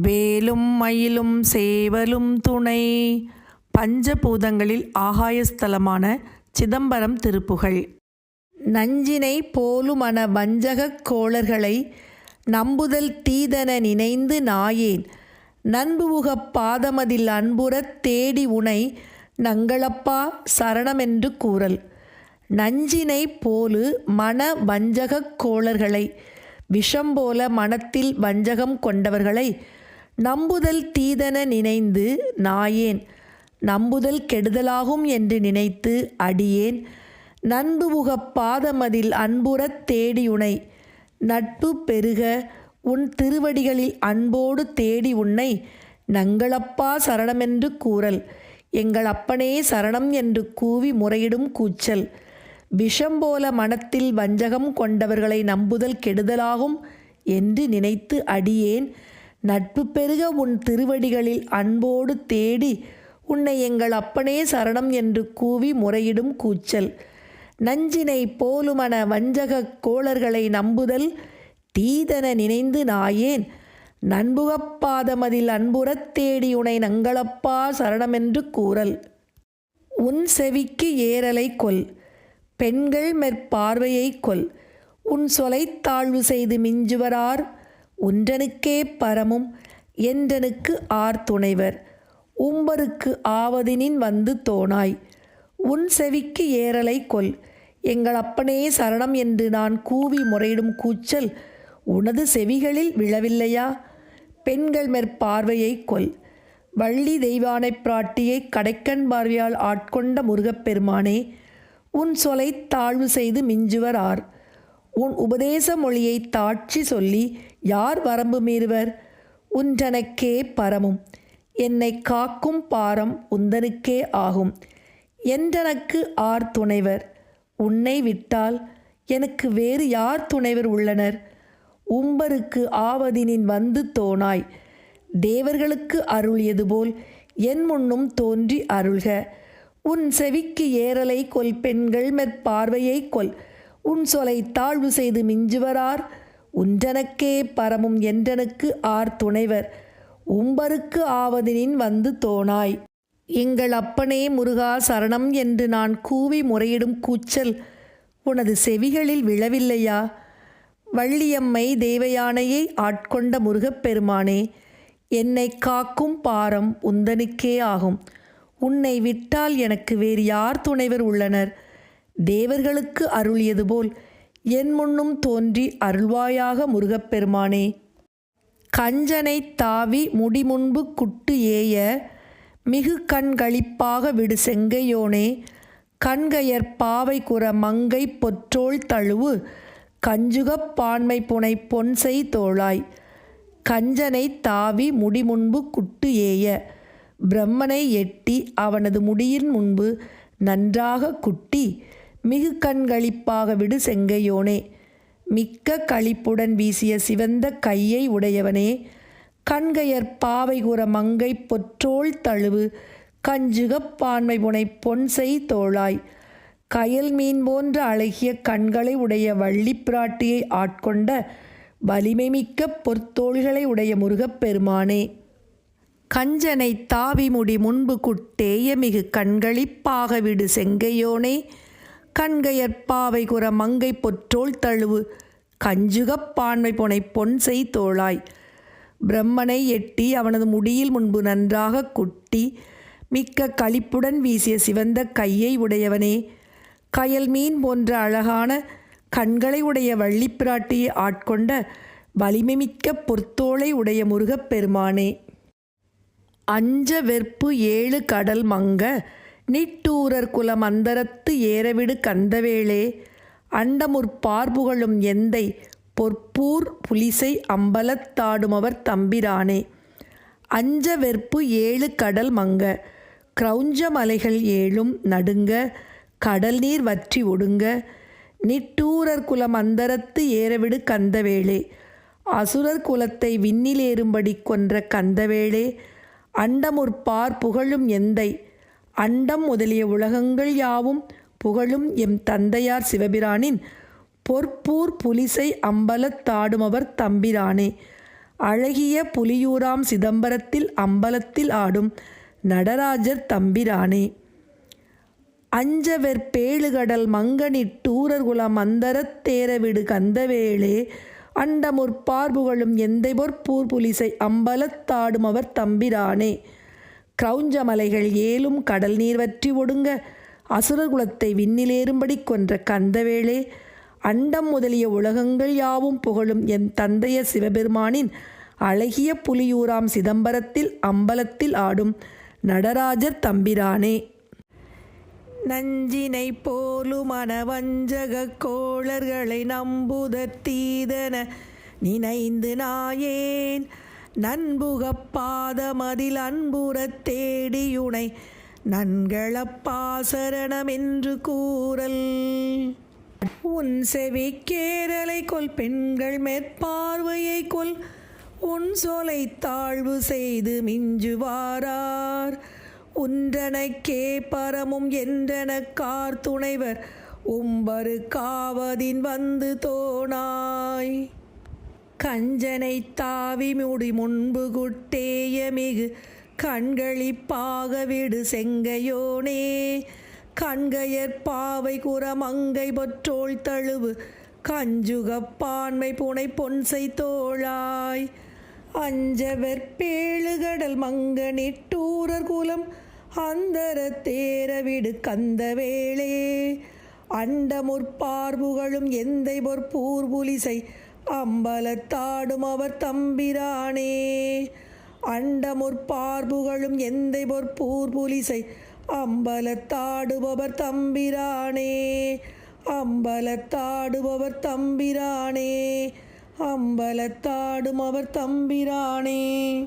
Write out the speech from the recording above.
வேலும் மயிலும் சேவலும் துணை. பஞ்சபூதங்களில் ஆகாயஸ்தலமான சிதம்பரம் திருப்புகழ். நஞ்சினை போலுமன வஞ்சகக் கோளர்களை நம்புதல் தீதன நினைந்து நாயேன். நண்புவுகப் பாதமதில் அன்புறத் தேடி உனை நங்களப்பா சரணமென்று கூறல். நஞ்சினை போலு மன வஞ்சகக் கோளர்களை விஷம் போல மனத்தில் வஞ்சகம் கொண்டவர்களை நம்புதல் தீதன நினைந்து நாயேன் நம்புதல் கெடுதலாகும் என்று நினைத்து அடியேன். நண்பு உகப் பாதமதில் அன்புறத் தேடியுனை நட்பு பெருக உன் திருவடிகளில் அன்போடு தேடி உன்னை நங்களப்பா சரணமென்று கூறல் எங்கள் அப்பனே சரணம் என்று கூவி முறையிடும் கூச்சல். விஷம் போல மனத்தில் வஞ்சகம் கொண்டவர்களை நம்புதல் கெடுதலாகும் என்று நினைத்து அடியேன். நட்பு பெருக உன் திருவடிகளில் அன்போடு தேடி உன்னை எங்கள் அப்பனே சரணம் என்று கூவி முறையிடும் கூச்சல். நஞ்சினை போலுமன வஞ்சகக் கோளர்களை நம்புதல் தீதன நினைந்து நாயேன். நண்புகப்பாதமதில் அன்புறத் தேடி உனை நங்களப்பா சரணமென்று கூறல். உன் செவிக்கு ஏறலை கொல். பெண்கள் மெற்பார்வையை கொல். உன் சொலை தாழ்வு செய்து மிஞ்சுவரார் உன்றனுக்கே பரமும் என்றனுக்கு ஆர் துணைவர். உம்பருக்கு ஆவதினின் வந்து தோணாய் உன் செவிக்கு ஏறலை கொல். எங்கள் அப்பனே சரணம் என்று நான் கூவி முறையிடும் கூச்சல் உனது செவிகளில் விழவில்லையா? பெண்கள் மேற்பார்வையை கொல். வள்ளி தெய்வானைப் பிராட்டியை கடைக்கண் பார்வையால் ஆட்கொண்ட முருகப்பெருமானே உன் சொலை தாழ்வு செய்து மிஞ்சுவர் ஆர் உன் உபதேச மொழியை தாட்சி சொல்லி யார் வரம்பு மீறுவர்? உன்றனக்கே பரமும். என்னை காக்கும் பாரம் உந்தனுக்கே ஆகும். என்றனக்கு ஆர் துணைவர்? உன்னை விட்டால் எனக்கு வேறு யார் துணைவர் உள்ளனர்? உம்பருக்கு ஆவதினின் வந்து தோணாய் தேவர்களுக்கு அருளியது போல் என் முன்னும் தோன்றி அருள்க. உன் செவிக்கு ஏறலை கொல் பெண்கள் மெற்பார்வையை கொல். உன் சொலை தாழ்வு செய்து மிஞ்சுவரார். உன்றனக்கே பரமும் என்றனுக்கு ஆர் துணைவர். உம்பருக்கு ஆவதினின் வந்து தோணாய் எங்கள் அப்பனே முருகா சரணம் என்று நான் கூவி முறையிடும் கூச்சல். உனது செவிகளில் விழவில்லையா? வள்ளியம்மை தேவயானையை ஆட்கொண்ட முருகப்பெருமானே என்னை காக்கும் பாரம் உந்தனுக்கே ஆகும். உன்னை விட்டால் எனக்கு வேறு யார் துணைவர் உள்ளனர்? தேவர்களுக்கு அருளியது போல் என் முன்னும் தோன்றி அருள்வாயாக முருகப்பெருமானே. கஞ்சனை தாவி முடிமுன்பு குட்டு ஏய மிகு கண்களிப்பாக விடு செங்கையோனே. கண்கையர் பாவை குற மங்கை பொற்றோள் தழுவு கஞ்சுகப் பான்மை புனை பொன்செய் தோளாய். கஞ்சனை தாவி முடிமுன்பு குட்டு ஏய பிரம்மனை எட்டி அவனது முடியின் முன்பு நன்றாக குட்டி. மிகு கண்களிப்பாக விடு செங்கையோனே. மிக்க களிப்புடன் வீசிய சிவந்த கையை உடையவனே. கண்கையர் பாவை கூற மங்கை பொற்றோள் தழுவு. கஞ்சுகப் பான்மை புனை பொன்செய் தோளாய். கயல் மீன் போன்ற அழகிய கண்களை உடைய வள்ளிப் பிராட்டியை ஆட்கொண்ட வலிமை மிக்க பொற்தோள்களை உடைய முருகப்பெருமானே கஞ்சனை தாவி முடி முன்பு குட்டேய மிகு கண்களிப்பாக விடு செங்கையோனே. கண்கையற்பாவை குற மங்கை பொற்றோள் தழுவு கஞ்சுகப் பான்மை பொன் செய் தோளாய். பிரம்மனை எட்டி அவனது முடியில் முன்பு நன்றாக குட்டி மிக்க களிப்புடன் வீசிய சிவந்த கையை உடையவனே. கயல் மீன் போன்ற அழகான கண்களை உடைய வள்ளிப்பிராட்டியை ஆட்கொண்ட வலிமைமிக்க பொற்தோளை உடைய முருகப்பெருமானே அஞ்ச வெற்பு ஏழு கடல் மங்க நிட்டூரர் குலம் அந்தரத்து ஏறவிடு கந்தவேளே. அண்டமுற்பார்புகளும் எந்தை பொற்பூர் புலிசை அம்பலத்தாடுமவர் தம்பிரானே. அஞ்ச வெற்பு ஏழு கடல் மங்க. கிரௌஞ்ச மலைகள் ஏழும் நடுங்க. கடல் நீர் வற்றி ஒடுங்க. நிட்டூரர் குலம் அந்தரத்து ஏறவிடு கந்தவேளே. அசுரர் குலத்தை விண்ணிலேறும்படி கொன்ற கந்தவேளே. அண்டமுற்பார் புகழும் எந்தை அண்டம் முதலிய உலகங்கள் யாவும் புகழும் எம் தந்தையார் சிவபிரானின் பொற்பூர் புலிசை அம்பலத்தாடுமவர் தம்பிரானே. அழகிய புலியூராம் சிதம்பரத்தில் அம்பலத்தில் ஆடும் நடராஜர் தம்பிரானே. அஞ்சவெற் பேழுகடல் மங்கனிட் டூரர்குலம் அந்தரத் தேரவிடு கந்தவேளே. அண்டமுற்பார்புகளும் எந்தைபொற் பூர்புலிசை புலிசை அம்பலத்தாடுமவர் தம்பிரானே. கிரௌஞ்ச மலைகள் ஏலும் கடல் நீர் வற்றி ஒடுங்க. அசுரகுலத்தை விண்ணிலேறும்படி கொன்ற கந்தவேளே அண்டம் முதலிய உலகங்கள் யாவும் புகழும் என் தந்தைய சிவபெருமானின் அழகிய புலியூராம் சிதம்பரத்தில் அம்பலத்தில் ஆடும் நடராஜர் தம்பிரானே. நஞ்சினை போலுமன வஞ்சக கோளர்களை நம்புதற் தீதன நினைந்து நாயேன். நண்புகப்பாத பாதமதில் அன்புறத் தேடியுனை நன்களப்பாசரணமென்று கூறல். உன் செவி கேரலை கொல் பெண்கள் மேற்பார்வையை கொல் உன் சொலை தாழ்வு செய்து மிஞ்சுவாரார். உன்றனக்கே பரமும் என்றன துணைவர் உம்பரு காவதின் வந்து தோணாய் கஞ்சனை தாவி முடி முன்பு குட்டேய மிகு கண்களிப்பாக விடு செங்கையோனே. கண்கையற் பாவை குரமங்கை பொற்றோள் தழுவு கஞ்சுகப்பான்மை புனை பொன்சை தோளாய். அஞ்சவர் பேழுகடல் மங்கனிட்டூரர் குலம் அந்தர தேரவிடு கந்தவேளே அண்டமுற்பார்புகளும் எந்தை பொற்பூர்புலிசை அம்பலத்தாடும் அவர் தம்பிரானே. அண்டமுற்பார்புகளும் எந்தை பொற்பூர்புலிசை. அம்பலத்தாடுபவர் தம்பிரானே. அம்பலத்தாடுபவர் தம்பிரானே. அம்பலத்தாடும் அவர் தம்பிரானே.